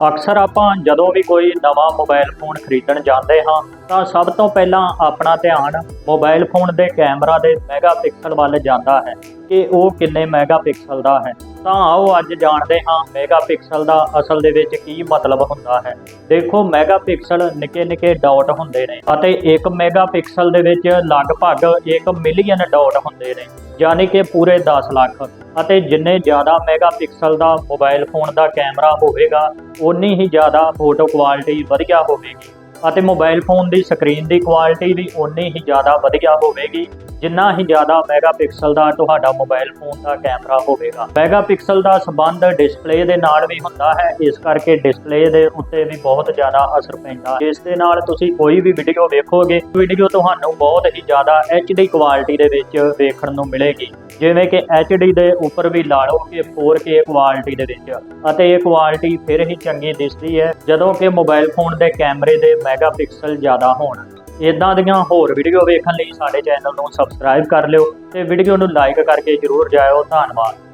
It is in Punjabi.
ਅਕਸਰ ਆਪਾਂ ਜਦੋਂ ਵੀ ਕੋਈ ਨਵਾਂ ਮੋਬਾਈਲ ਫੋਨ ਖਰੀਦਣ ਜਾਂਦੇ ਹਾਂ, ਤਾਂ ਸਭ ਤੋਂ ਪਹਿਲਾਂ ਆਪਣਾ ਧਿਆਨ ਮੋਬਾਈਲ ਫੋਨ ਦੇ ਕੈਮਰਾ ਦੇ ਮੈਗਾਪਿਕਸਲ ਵੱਲ ਜਾਂਦਾ ਹੈ ਕਿ ਉਹ ਕਿੰਨੇ ਮੈਗਾਪਿਕਸਲ ਦਾ ਹੈ। ਤਾਂ ਆਓ ਅੱਜ ਜਾਣਦੇ ਹਾਂ ਮੈਗਾਪਿਕਸਲ ਦਾ ਅਸਲ ਦੇ ਵਿੱਚ ਕੀ ਮਤਲਬ ਹੁੰਦਾ ਹੈ। ਦੇਖੋ ਮੈਗਾਪਿਕਸਲ ਨਿੱਕੇ ਨਿੱਕੇ ਡਾਟ ਹੁੰਦੇ ਨੇ ਅਤੇ 1 ਮੈਗਾਪਿਕਸਲ ਦੇ ਵਿੱਚ ਲਗਭਗ 1 ਮਿਲੀਅਨ ਡਾਟ ਹੁੰਦੇ ਨੇ, ਯਾਨੀ ਕਿ ਪੂਰੇ 10 ਲੱਖ। ਅਤੇ ਜਿੰਨੇ ਜ਼ਿਆਦਾ ਮੈਗਾਪਿਕਸਲ ਦਾ ਮੋਬਾਈਲ ਫੋਨ ਦਾ ਕੈਮਰਾ ਹੋਵੇਗਾ ਉਨੀ ਹੀ ਜ਼ਿਆਦਾ ਫੋਟੋ ਕੁਆਲਿਟੀ ਵਧੀਆ ਹੋਵੇਗੀ। ਅਤੇ ਮੋਬਾਈਲ ਫੋਨ ਦੀ ਸਕਰੀਨ ਦੀ ਕੁਆਲਿਟੀ ਵੀ ਉਨੀ ਹੀ ਜ਼ਿਆਦਾ ਵਧੀਆ ਹੋਵੇਗੀ, ਜਿੰਨਾ ਹੀ ਜ਼ਿਆਦਾ ਮੈਗਾਪਿਕਸਲ ਦਾ ਤੁਹਾਡਾ ਮੋਬਾਈਲ ਫੋਨ ਦਾ ਕੈਮਰਾ ਹੋਵੇਗਾ। ਮੈਗਾਪਿਕਸਲ ਦਾ ਸੰਬੰਧ ਡਿਸਪਲੇ ਦੇ ਨਾਲ ਵੀ ਹੁੰਦਾ ਹੈ, ਇਸ ਕਰਕੇ ਡਿਸਪਲੇ ਦੇ ਉੱਤੇ ਵੀ ਬਹੁਤ ਜ਼ਿਆਦਾ ਅਸਰ ਪੈਂਦਾ ਇਸ ਦੇ ਨਾਲ ਤੁਸੀਂ ਕੋਈ ਵੀ ਵੀਡੀਓ ਵੇਖੋਗੇ ਵੀਡੀਓ ਤੁਹਾਨੂੰ ਬਹੁਤ ਹੀ ਜ਼ਿਆਦਾ HD ਕੁਆਲਿਟੀ ਦੇ ਵਿੱਚ ਵੇਖਣ ਨੂੰ ਮਿਲੇਗੀ। ਜਿਵੇਂ ਕਿ HD ਦੇ ਉੱਪਰ ਵੀ ਲਾ ਲਓ ਕਿ 4K ਕੁਆਲਿਟੀ ਦੇ ਵਿੱਚ। ਅਤੇ ਇਹ ਕੁਆਲਿਟੀ ਫਿਰ ਹੀ ਚੰਗੀ ਦਿਸਦੀ ਹੈ, ਜਦੋਂ ਕਿ ਮੋਬਾਈਲ ਫੋਨ ਦੇ ਕੈਮਰੇ ਦੇ ਮੈਗਾਪਿਕਸਲ ਜ਼ਿਆਦਾ ਹੋਣ। ਇਦਾਂ ਦੀਆਂ ਹੋਰ ਵੀਡੀਓ ਵੇਖਣ ਲਈ ਸਾਡੇ ਚੈਨਲ ਨੂੰ ਸਬਸਕ੍ਰਾਈਬ ਕਰ ਲਿਓ ਤੇ ਵੀਡੀਓ ਨੂੰ ਲਾਈਕ ਕਰਕੇ ਜਰੂਰ ਜਾਇਓ। ਧੰਨਵਾਦ।